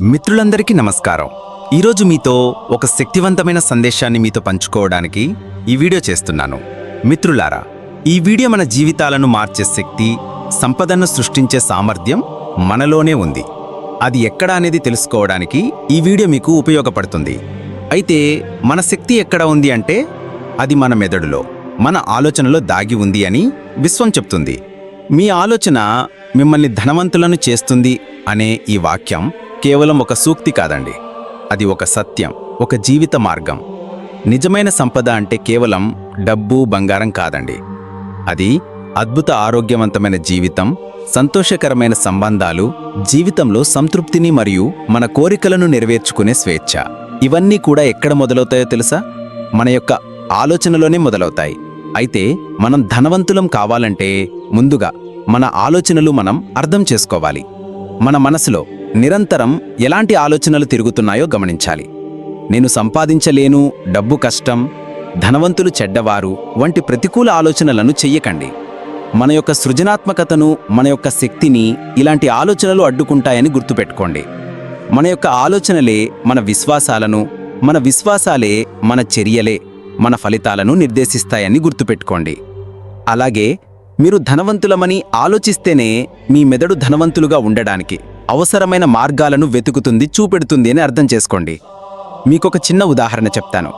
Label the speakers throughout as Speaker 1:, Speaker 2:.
Speaker 1: మిత్రులందరికీ నమస్కారం. ఈరోజు మీతో ఒక శక్తివంతమైన సందేశాన్ని మీతో పంచుకోవడానికి ఈ వీడియో చేస్తున్నాను. మిత్రులారా ఈ వీడియో మన జీవితాలను మార్చే శక్తి సంపదను సృష్టించే సామర్థ్యం మనలోనే ఉంది. అది ఎక్కడ అనేది తెలుసుకోవడానికి ఈ వీడియో మీకు ఉపయోగపడుతుంది. అయితే మన శక్తి ఎక్కడ ఉంది అంటే అది మన మెదడులో మన ఆలోచనలో దాగి ఉంది అని విశ్వం చెప్తుంది. మీ ఆలోచన మిమ్మల్ని ధనవంతులను చేస్తుంది అనే ఈ వాక్యం కేవలం ఒక సూక్తి కాదండి. అది ఒక సత్యం ఒక జీవిత మార్గం. నిజమైన సంపద అంటే కేవలం డబ్బు బంగారం కాదండి. అది అద్భుత ఆరోగ్యవంతమైన జీవితం సంతోషకరమైన సంబంధాలు జీవితంలో సంతృప్తిని మరియు మన కోరికలను నెరవేర్చుకునే స్వేచ్ఛ. ఇవన్నీ కూడా ఎక్కడ మొదలవుతాయో తెలుసా? మన యొక్క ఆలోచనలోనే మొదలవుతాయి. అయితే మనం ధనవంతులం కావాలంటే ముందుగా మన ఆలోచనలు మనం అర్థం చేసుకోవాలి. మన మనసులో నిరంతరం ఎలాంటి ఆలోచనలు తిరుగుతున్నాయో గమనించాలి. నేను సంపాదించలేను డబ్బు కష్టం ధనవంతులు చెడ్డవారు వంటి ప్రతికూల ఆలోచనలను చెయ్యకండి. మన యొక్క సృజనాత్మకతను మన యొక్క శక్తిని ఇలాంటి ఆలోచనలు అడ్డుకుంటాయని గుర్తుపెట్టుకోండి. మన యొక్క ఆలోచనలే మన విశ్వాసాలను మన విశ్వాసాలే మన చర్యలే మన ఫలితాలను నిర్దేశిస్తాయని గుర్తుపెట్టుకోండి. అలాగే మీరు ధనవంతులమని ఆలోచిస్తేనే మీ మెదడు ధనవంతులుగా ఉండడానికి. అవసరమైన మార్గాలను వెతుకుతుంది చూపెడుతుంది అని అర్థం చేసుకోండి. మీకొక చిన్న ఉదాహరణ చెప్తాను.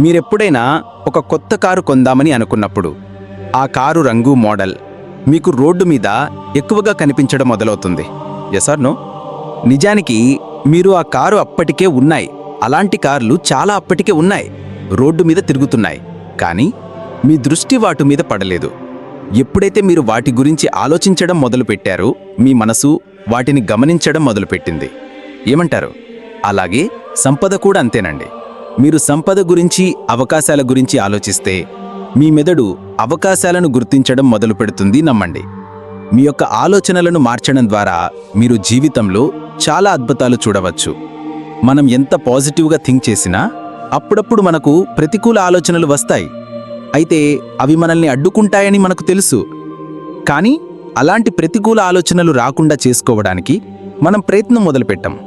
Speaker 1: మీరెప్పుడైనా ఒక కొత్త కారు కొందామని అనుకున్నప్పుడు ఆ కారు రంగు మోడల్ మీకు రోడ్డు మీద ఎక్కువగా కనిపించడం మొదలవుతుంది. ఎసార్నో నిజానికి మీరు ఆ కారు అప్పటికే ఉన్నాయి. అలాంటి కార్లు చాలా అప్పటికే ఉన్నాయి. రోడ్డు మీద తిరుగుతున్నాయి. కానీ మీ దృష్టి వాటి మీద పడలేదు. ఎప్పుడైతే మీరు వాటి గురించి ఆలోచించడం మొదలుపెట్టారో మీ మనసు వాటిని గమనించడం మొదలుపెట్టింది. ఏమంటారు? అలాగే సంపద కూడా అంతేనండి. మీరు సంపద గురించి అవకాశాల గురించి ఆలోచిస్తే మీ మెదడు అవకాశాలను గుర్తించడం మొదలు పెడుతుంది నమ్మండి. మీ యొక్క ఆలోచనలను మార్చడం ద్వారా మీరు జీవితంలో చాలా అద్భుతాలు చూడవచ్చు. మనం ఎంత పాజిటివ్గా థింక్ చేసినా అప్పుడప్పుడు మనకు ప్రతికూల ఆలోచనలు వస్తాయి. అయితే అవి మనల్ని అడ్డుకుంటాయని మనకు తెలుసు. కానీ అలాంటి ప్రతికూల ఆలోచనలు రాకుండా చేసుకోవడానికి మనం ప్రయత్నం మొదలుపెట్టాం.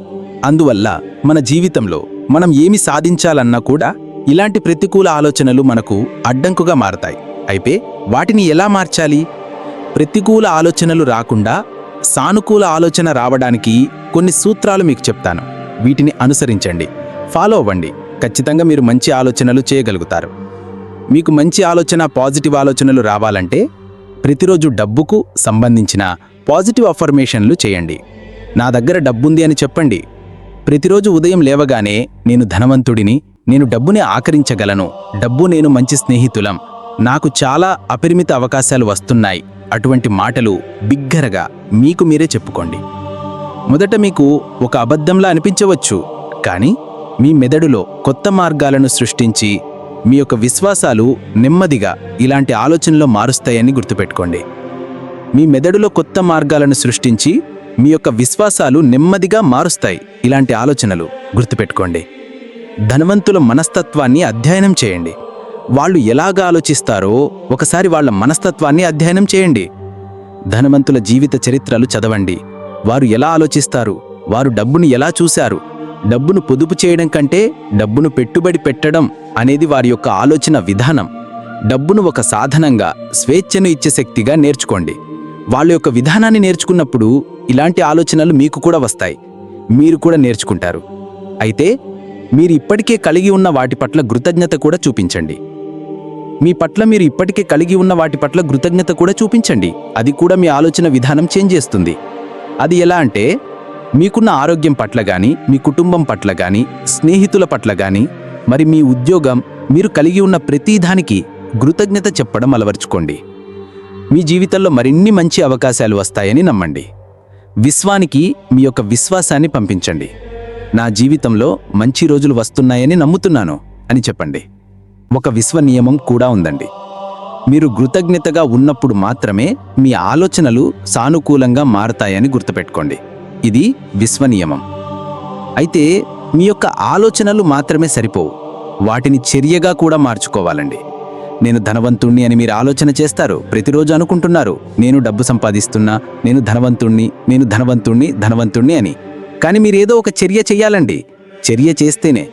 Speaker 1: అందువల్ల మన జీవితంలో మనం ఏమి సాధించాలన్నా కూడా ఇలాంటి ప్రతికూల ఆలోచనలు మనకు అడ్డంకుగా మారతాయి. అయితే వాటిని ఎలా మార్చాలి? ప్రతికూల ఆలోచనలు రాకుండా సానుకూల ఆలోచన రావడానికి కొన్ని సూత్రాలు మీకు చెప్తాను. వీటిని అనుసరించండి. ఫాలో అవ్వండి. ఖచ్చితంగా మీరు మంచి ఆలోచనలు చేయగలుగుతారు. మీకు మంచి ఆలోచన పాజిటివ్ ఆలోచనలు రావాలంటే ప్రతిరోజు డబ్బుకు సంబంధించిన పాజిటివ్ అఫర్మేషన్లు చేయండి. నా దగ్గర డబ్బుంది అని చెప్పండి. ప్రతిరోజు ఉదయం లేవగానే నేను ధనవంతుడిని నేను డబ్బుని ఆకరించగలను. డబ్బు నేను మంచి స్నేహితులం. నాకు చాలా అపరిమిత అవకాశాలు వస్తున్నాయి. అటువంటి మాటలు బిగ్గరగా మీకు మీరే చెప్పుకోండి. మొదట మీకు ఒక అబద్ధంలా అనిపించవచ్చు. కానీ మీ మెదడులో కొత్త మార్గాలను సృష్టించి మీ యొక్క విశ్వాసాలు నెమ్మదిగా ఇలాంటి ఆలోచనలో మారుస్తాయని గుర్తుపెట్టుకోండి. మీ మెదడులో కొత్త మార్గాలను సృష్టించి మీ యొక్క విశ్వాసాలు నెమ్మదిగా మారుస్తాయి ఇలాంటి ఆలోచనలు గుర్తుపెట్టుకోండి. ధనవంతుల మనస్తత్వాన్ని అధ్యయనం చేయండి. వాళ్ళు ఎలాగా ఆలోచిస్తారో ఒకసారి వాళ్ళ మనస్తత్వాన్ని అధ్యయనం చేయండి. ధనవంతుల జీవిత చరిత్రలు చదవండి. వారు ఎలా ఆలోచిస్తారు? వారు డబ్బును ఎలా చూశారు? డబ్బును పొదుపు చేయడం కంటే డబ్బును పెట్టుబడి పెట్టడం అనేది వారి యొక్క ఆలోచన విధానం. డబ్బును ఒక సాధనంగా స్వేచ్ఛను ఇచ్చే శక్తిగా నేర్చుకోండి. వాళ్ళ యొక్క విధానాన్ని నేర్చుకున్నప్పుడు ఇలాంటి ఆలోచనలు మీకు కూడా వస్తాయి. మీరు కూడా నేర్చుకుంటారు. అయితే మీరు ఇప్పటికే కలిగి ఉన్న వాటి పట్ల కృతజ్ఞత కూడా చూపించండి. మీ పట్ల మీరు ఇప్పటికే కలిగి ఉన్న వాటి పట్ల కృతజ్ఞత కూడా చూపించండి. అది కూడా మీ ఆలోచన విధానం చేంజ్ చేస్తుంది. అది ఎలా అంటే మీకున్న ఆరోగ్యం పట్ల గాని మీ కుటుంబం పట్ల గాని స్నేహితుల పట్ల గాని మరి మీ ఉద్యోగం మీరు కలిగి ఉన్న ప్రతిదానికి కృతజ్ఞత చెప్పడం అలవర్చుకోండి. మీ జీవితంలో మరిన్ని మంచి అవకాశాలు వస్తాయని నమ్మండి. విశ్వానికి మీ యొక్క విశ్వాసాన్ని పంపించండి. నా జీవితంలో మంచి రోజులు వస్తున్నాయని నమ్ముతున్నాను అని చెప్పండి. ఒక విశ్వ నియమం కూడా ఉందండి. మీరు కృతజ్ఞతగా ఉన్నప్పుడు మాత్రమే మీ ఆలోచనలు సానుకూలంగా మారతాయని గుర్తుపెట్టుకోండి. ఇది విశ్వనియమం. అయితే మీ యొక్క ఆలోచనలు మాత్రమే సరిపోవు. వాటిని చర్యగా కూడా మార్చుకోవాలండి. నేను ధనవంతుణ్ణి అని మీరు ఆలోచన చేస్తారు ప్రతిరోజు అనుకుంటున్నారు నేను డబ్బు సంపాదిస్తున్నా నేను ధనవంతుణ్ణి నేను ధనవంతుణ్ణి ధనవంతుణ్ణి అని.
Speaker 2: కానీ మీరేదో ఒక చర్య చెయ్యాలండి. చర్య చేస్తేనే.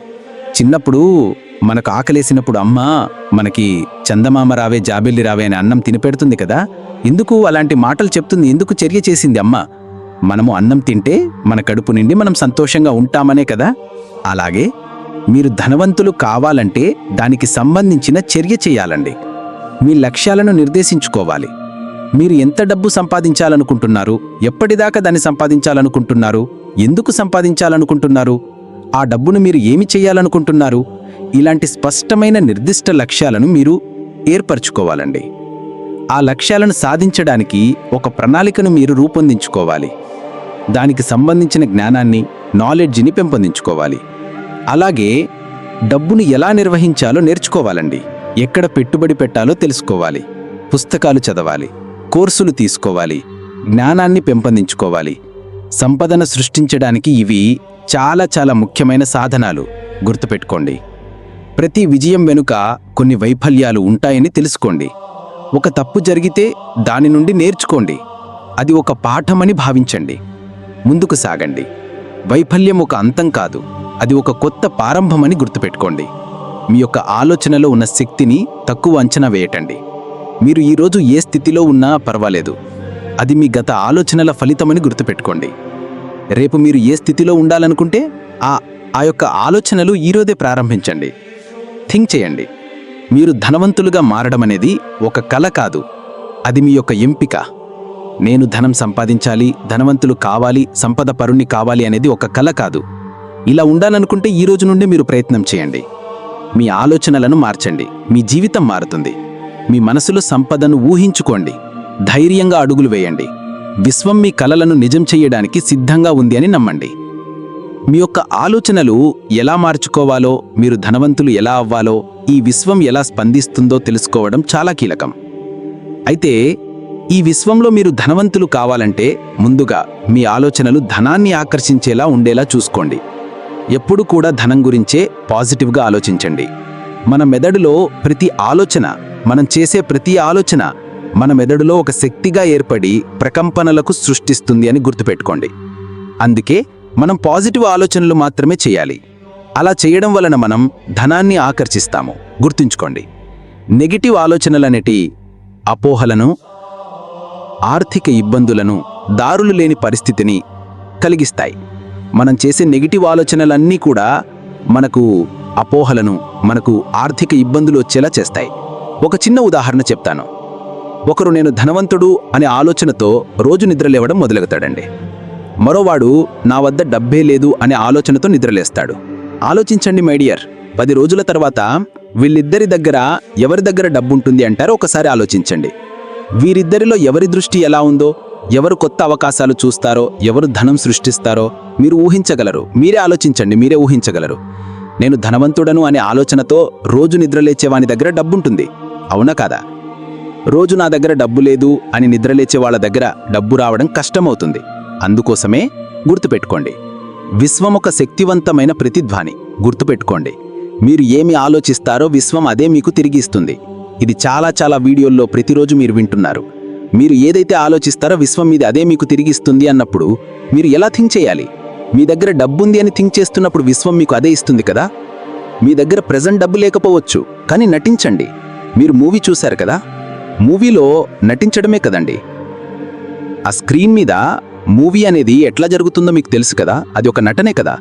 Speaker 2: చిన్నప్పుడు మనకు ఆకలేసినప్పుడు అమ్మ మనకి చందమామ రావే జాబిల్లి రావే అని అన్నం తినిపెడుతుంది కదా? ఎందుకు అలాంటి మాటలు చెప్తుంది? ఎందుకు చర్య చేసింది అమ్మ? మనము అన్నం తింటే మన కడుపు నిండి మనం సంతోషంగా ఉంటామనే కదా? అలాగే మీరు ధనవంతులు కావాలంటే దానికి సంబంధించిన చర్య చేయాలండి. మీ లక్ష్యాలను నిర్దేశించుకోవాలి. మీరు ఎంత డబ్బు సంపాదించాలనుకుంటున్నారు? ఎప్పటిదాకా దాన్ని సంపాదించాలనుకుంటున్నారు? ఎందుకు సంపాదించాలనుకుంటున్నారు? ఆ డబ్బును మీరు ఏమి చేయాలనుకుంటున్నారు? ఇలాంటి స్పష్టమైన నిర్దిష్ట లక్ష్యాలను మీరు ఏర్పరచుకోవాలండి. ఆ లక్ష్యాలను సాధించడానికి ఒక ప్రణాళికను మీరు రూపొందించుకోవాలి. దానికి సంబంధించిన జ్ఞానాన్ని నాలెడ్జిని పెంపొందించుకోవాలి. అలాగే డబ్బును ఎలా నిర్వహించాలో నేర్చుకోవాలండి. ఎక్కడ పెట్టుబడి పెట్టాలో తెలుసుకోవాలి. పుస్తకాలు చదవాలి. కోర్సులు తీసుకోవాలి. జ్ఞానాన్ని పెంపొందించుకోవాలి. సంపదను సృష్టించడానికి ఇవి చాలా చాలా ముఖ్యమైన సాధనాలు. గుర్తుపెట్టుకోండి. ప్రతి విజయం వెనుక కొన్ని వైఫల్యాలు ఉంటాయని తెలుసుకోండి. ఒక తప్పు జరిగితే దాని నుండి నేర్చుకోండి. అది ఒక పాఠమని భావించండి. ముందుకు సాగండి. వైఫల్యం ఒక అంతం కాదు. అది ఒక కొత్త ప్రారంభమని గుర్తుపెట్టుకోండి. మీ యొక్క ఆలోచనలో ఉన్న శక్తిని తక్కువ అంచనా వేయటండి. మీరు ఈరోజు ఏ స్థితిలో ఉన్నా పర్వాలేదు. అది మీ గత ఆలోచనల ఫలితమని గుర్తుపెట్టుకోండి. రేపు మీరు ఏ స్థితిలో ఉండాలనుకుంటే ఆ ఆ యొక్క ఆలోచనలు ఈరోజే ప్రారంభించండి. థింక్ చేయండి. మీరు ధనవంతులుగా మారడం అనేది ఒక కళ కాదు. అది మీ యొక్క ఎంపిక. నేను ధనం సంపాదించాలి ధనవంతులు కావాలి సంపద పరుణ్ణి కావాలి అనేది ఒక కల కాదు. ఇలా ఉండాలనుకుంటే ఈ రోజు నుండి మీరు ప్రయత్నం చేయండి. మీ ఆలోచనలను మార్చండి. మీ జీవితం మారుతుంది. మీ మనసులో సంపదను ఊహించుకోండి. ధైర్యంగా అడుగులు వేయండి. విశ్వం మీ కలలను నిజం చేయడానికి సిద్ధంగా ఉంది అని నమ్మండి. మీ యొక్క ఆలోచనలు ఎలా మార్చుకోవాలో మీరు ధనవంతులు ఎలా అవ్వాలో ఈ విశ్వం ఎలా స్పందిస్తుందో తెలుసుకోవడం చాలా కీలకం. అయితే ఈ విశ్వంలో మీరు ధనవంతులు కావాలంటే ముందుగా మీ ఆలోచనలు ధనాన్ని ఆకర్షించేలా ఉండేలా చూసుకోండి. ఎప్పుడు కూడా ధనం గురించే పాజిటివ్గా ఆలోచించండి. మన మెదడులో ప్రతి ఆలోచన మనం చేసే ప్రతి ఆలోచన మన మెదడులో ఒక శక్తిగా ఏర్పడి ప్రకంపనలకు సృష్టిస్తుంది అని గుర్తుపెట్టుకోండి. అందుకే మనం పాజిటివ్ ఆలోచనలు మాత్రమే చేయాలి. అలా చేయడం వలన మనం ధనాన్ని ఆకర్షిస్తాము. గుర్తుంచుకోండి. నెగిటివ్ ఆలోచనలనేటి అపోహలను ఆర్థిక ఇబ్బందులను దారులు లేని పరిస్థితిని కలిగిస్తాయి. మనం చేసే నెగిటివ్ ఆలోచనలన్నీ కూడా మనకు అపోహలను మనకు ఆర్థిక ఇబ్బందులు వచ్చేలా చేస్తాయి. ఒక చిన్న ఉదాహరణ చెప్తాను. ఒకరు నేను ధనవంతుడు అనే ఆలోచనతో రోజు నిద్రలేవడం మొదలెగుతాడండి. మరోవాడు నా వద్ద డబ్బే లేదు అనే ఆలోచనతో నిద్రలేస్తాడు ఆలోచించండి మైడియర్ పది రోజుల తర్వాత వీళ్ళిద్దరి దగ్గర ఎవరి దగ్గర డబ్బుంటుంది అంటారో ఒకసారి ఆలోచించండి. వీరిద్దరిలో ఎవరి దృష్టి ఎలా ఉందో ఎవరు కొత్త అవకాశాలు చూస్తారో ఎవరు ధనం సృష్టిస్తారో మీరు ఊహించగలరు. మీరే ఆలోచించండి మీరే ఊహించగలరు. నేను ధనవంతుడను అనే ఆలోచనతో రోజు నిద్రలేచేవాని దగ్గర డబ్బుంటుంది. అవునా కాదా? రోజు నా దగ్గర డబ్బు లేదు అని నిద్రలేచే వాళ్ళ దగ్గర డబ్బు రావడం కష్టమవుతుంది. అందుకోసమే గుర్తుపెట్టుకోండి. విశ్వం ఒక శక్తివంతమైన ప్రతిధ్వని. గుర్తుపెట్టుకోండి. మీరు ఏమి ఆలోచిస్తారో విశ్వం అదే మీకు తిరిగి ఇస్తుంది ఇది చాలా చాలా వీడియోల్లో ప్రతిరోజు మీరు వింటున్నారు. మీరు ఏదైతే ఆలోచిస్తారో విశ్వం మీద అదే మీకు తిరిగిస్తుంది అన్నప్పుడు మీరు ఎలా థింక్ చేయాలి? మీ దగ్గర డబ్బుంది అని థింక్ చేస్తున్నప్పుడు విశ్వం మీకు అదే ఇస్తుంది కదా? మీ దగ్గర ప్రజెంట్ డబ్బు లేకపోవచ్చు కానీ నటించండి. మీరు మూవీ చూశారు కదా? మూవీలో నటించడమే కదండి. ఆ స్క్రీన్ మీద మూవీ అనేది ఎట్లా జరుగుతుందో మీకు తెలుసు కదా? అది ఒక నటనే కదా?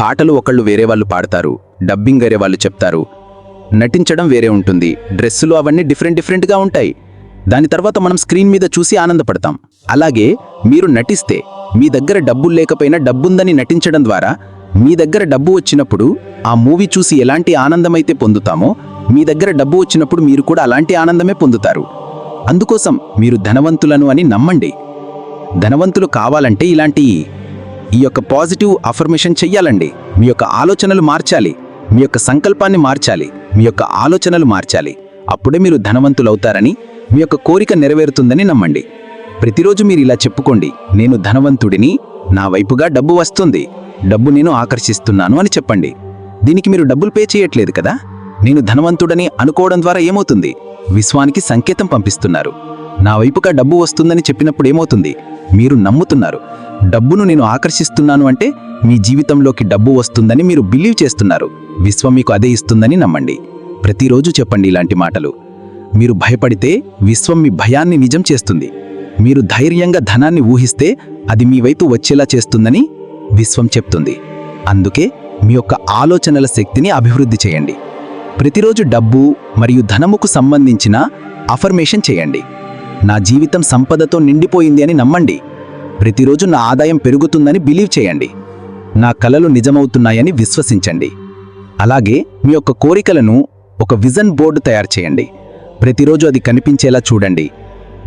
Speaker 2: పాటలు ఒకళ్ళు వేరే వాళ్ళు పాడతారు డబ్బింగ్ వేరే వాళ్ళు చెప్తారు నటించడం వేరే ఉంటుంది. డ్రెస్సులు అవన్నీ డిఫరెంట్ డిఫరెంట్గా ఉంటాయి. దాని తర్వాత మనం స్క్రీన్ మీద చూసి ఆనందపడతాం. అలాగే మీరు నటిస్తే మీ దగ్గర డబ్బులు లేకపోయినా డబ్బుందని నటించడం ద్వారా మీ దగ్గర డబ్బు వచ్చినప్పుడు ఆ మూవీ చూసి ఎలాంటి ఆనందమైతే పొందుతామో మీ దగ్గర డబ్బు వచ్చినప్పుడు మీరు కూడా అలాంటి ఆనందమే పొందుతారు. అందుకోసం మీరు ధనవంతులను అని నమ్మండి. ధనవంతులు కావాలంటే ఇలాంటి ఈ యొక్క పాజిటివ్ అఫర్మేషన్ చెయ్యాలండి. మీ యొక్క ఆలోచనలు మార్చాలి. మీ యొక్క సంకల్పాన్ని మార్చాలి. మీ యొక్క ఆలోచనలు మార్చాలి. అప్పుడే మీరు ధనవంతులవుతారని మీ యొక్క కోరిక నెరవేరుతుందని నమ్మండి. ప్రతిరోజు మీరు ఇలా చెప్పుకోండి నేను ధనవంతుడిని నా వైపుగా డబ్బు వస్తుంది. డబ్బు నేను ఆకర్షిస్తున్నాను అని చెప్పండి. దీనికి మీరు డబ్బులు పే చేయట్లేదు కదా? నేను ధనవంతుడని అనుకోవడం ద్వారా ఏమవుతుంది? విశ్వానికి సంకేతం పంపిస్తున్నారు. నా వైపుగా డబ్బు వస్తుందని చెప్పినప్పుడు ఏమవుతుంది? మీరు నమ్ముతున్నారు. డబ్బును నేను ఆకర్షిస్తున్నాను అంటే మీ జీవితంలోకి డబ్బు వస్తుందని మీరు బిలీవ్ చేస్తున్నారు. విశ్వం మీకు అదే ఇస్తుందని నమ్మండి. ప్రతిరోజు చెప్పండి ఇలాంటి మాటలు. మీరు భయపడితే విశ్వం మీ భయాన్ని నిజం చేస్తుంది. మీరు ధైర్యంగా ధనాన్ని ఊహిస్తే అది మీ వైపు వచ్చేలా చేస్తుందని విశ్వం చెప్తుంది. అందుకే మీ యొక్క ఆలోచనల శక్తిని అభివృద్ధి చేయండి. ప్రతిరోజు డబ్బు మరియు ధనముకు సంబంధించిన అఫర్మేషన్ చేయండి. నా జీవితం సంపదతో నిండిపోయింది అని నమ్మండి. ప్రతిరోజు నా ఆదాయం పెరుగుతుందని బిలీవ్ చేయండి. నా కలలు నిజమవుతున్నాయని విశ్వసించండి. అలాగే మీ యొక్క కోరికలను ఒక విజన్ బోర్డు తయారు చేయండి. ప్రతిరోజు అది కనిపించేలా చూడండి.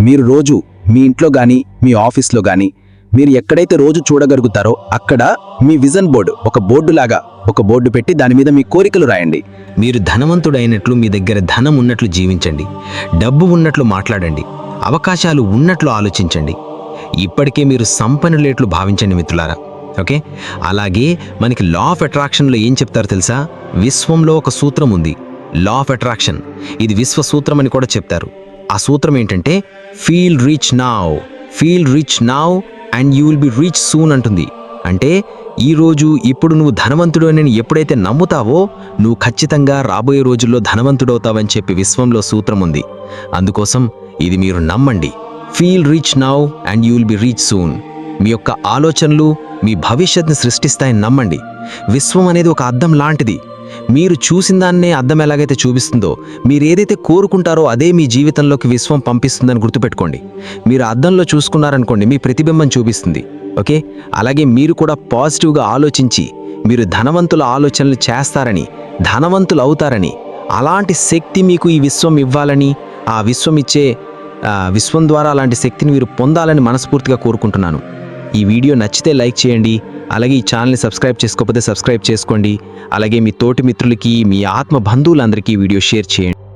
Speaker 2: మీరు రోజు మీ ఇంట్లో కానీ మీ ఆఫీస్లో కానీ మీరు ఎక్కడైతే రోజు చూడగలుగుతారో అక్కడ మీ విజన్ బోర్డు ఒక బోర్డు లాగా ఒక బోర్డు పెట్టి దాని మీద మీ కోరికలు రాయండి.
Speaker 3: మీరు ధనవంతుడైనట్లు మీ దగ్గర ధనం ఉన్నట్లు జీవించండి. డబ్బు ఉన్నట్లు మాట్లాడండి. అవకాశాలు ఉన్నట్లు ఆలోచించండి. ఇప్పటికే మీరు సంపన్నులేట్లు భావించండి మిత్రులారా. ఓకే? అలాగే మనకి లా ఆఫ్ అట్రాక్షన్లో ఏం చెప్తారు తెలుసా? విశ్వంలో ఒక సూత్రం ఉంది. లా ఆఫ్ అట్రాక్షన్ ఇది విశ్వ సూత్రం అని కూడా చెప్తారు. ఆ సూత్రం ఏంటంటే feel rich now feel rich now and you will be rich soon అంటుంది. అంటే ఈరోజు ఇప్పుడు నువ్వు ధనవంతుడు అని ఎప్పుడైతే నమ్ముతావో నువ్వు ఖచ్చితంగా రాబోయే రోజుల్లో ధనవంతుడవుతావని చెప్పి విశ్వంలో సూత్రం ఉంది. అందుకోసం ఇది మీరు నమ్మండి. Feel rich now and you will be rich soon మీ యొక్క ఆలోచనలు మీ భవిష్యత్తుని సృష్టిస్తాయని నమ్మండి. విశ్వం అనేది ఒక అద్దం లాంటిది. మీరు చూసిన దాన్నే అద్దం ఎలాగైతే చూపిస్తుందో మీరు ఏదైతే కోరుకుంటారో అదే మీ జీవితంలోకి విశ్వం పంపిస్తుందని గుర్తుపెట్టుకోండి. మీరు అద్దంలో చూసుకున్నారనుకోండి మీ ప్రతిబింబం చూపిస్తుంది. ఓకే? అలాగే మీరు కూడా పాజిటివ్గా ఆలోచించి మీరు ధనవంతుల ఆలోచనలు చేస్తారని ధనవంతులు అవుతారని అలాంటి శక్తి మీకు ఈ విశ్వం ఇవ్వాలని ఆ విశ్వం ఇచ్చే విశ్వం ద్వారా అలాంటి శక్తిని మీరు పొందాలని మనస్ఫూర్తిగా కోరుకుంటున్నాను. ఈ వీడియో నచ్చితే లైక్ చేయండి అలాగే ఈ ఛానల్ని సబ్స్క్రైబ్ చేసుకోకపోతే సబ్స్క్రైబ్ చేసుకోండి అలాగే మీ తోటి మిత్రులకి మీ ఆత్మ బంధువులందరికీ వీడియో షేర్ చేయండి.